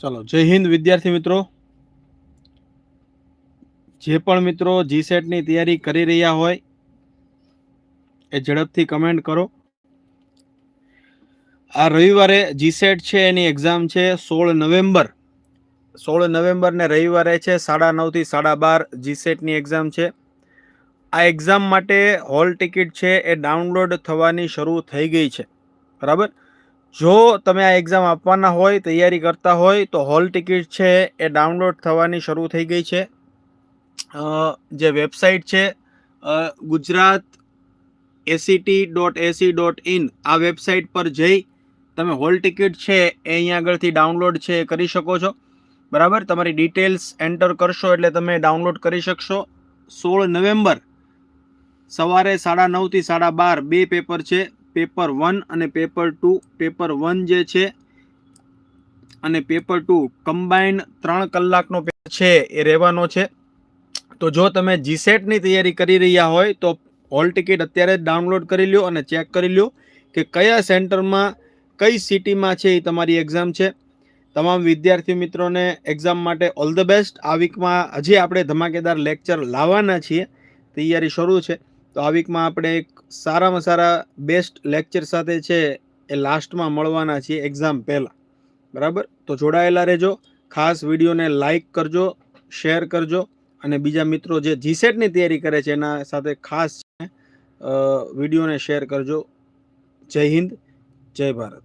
ચલો, જય હિન્દ વિદ્યાર્થી મિત્રો. જે પણ મિત્રો જીસેટની તૈયારી કરી રહ્યા હોય, એ ઝડપથી કમેન્ટ કરો. આ રવિવારે જીસેટ છે, એની એક્ઝામ છે, સોળ નવેમ્બર. સોળ નવેમ્બર ને રવિવારે છે, સાડા નવથી સાડા બાર જીસેટની એક્ઝામ છે. આ એક્ઝામ માટે હોલ ટિકિટ છે, એ ડાઉનલોડ થવાની શરૂ થઈ ગઈ છે. બરાબર? જો તમે આ એક્ઝામ આપવાના હોય, તૈયારી કરતા હોય, તો હોલ ટિકિટ છે એ ડાઉનલોડ થવાની શરૂ થઈ ગઈ છે. જે વેબસાઇટ છે Gujarat ACT dot AC dot in આ વેબસાઇટ પર જઈ તમે હોલ ટિકિટ છે એ અહીંયા આગળથી ડાઉનલોડ છે એ કરી શકો છો. બરાબર? તમારી ડિટેલ્સ એન્ટર કરશો એટલે તમે ડાઉનલોડ કરી શકશો. સોળ નવેમ્બર સવારે સાડા નવથી સાડા બાર બે પેપર છે. પેપર વન અને પેપર ટુ. પેપર વન જે છે અને પેપર ટુ કમ્બાઈન ત્રણ કલાકનો છે એ રહેવાનો છે. તો જો તમે જીસેટની તૈયારી કરી રહ્યા હોય તો હોલ ટિકિટ અત્યારે જ ડાઉનલોડ કરી લ્યો અને ચેક કરી લ્યો કે કયા સેન્ટરમાં કઈ સિટીમાં છે એ તમારી એક્ઝામ છે. તમામ વિદ્યાર્થી મિત્રોને એક્ઝામ માટે ઓલ ધ બેસ્ટ. આ વીકમાં હજી આપણે ધમાકેદાર લેક્ચર લાવવાના છીએ. તૈયારી શરૂ છે. તો આ વીકમાં આપણે એક સારામાં સારા બેસ્ટ લેક્ચર સાથે છે એ લાસ્ટમાં મળવાના છીએ એક્ઝામ પહેલાં. બરાબર? તો જોડાયેલા રહેજો. ખાસ વિડીયોને લાઈક કરજો શેર કરજો અને બીજા મિત્રો જે જીસેટની તૈયારી કરે છે એના સાથે ખાસ વિડીયોને શેર કરજો. જય હિન્દ, જય ભારત.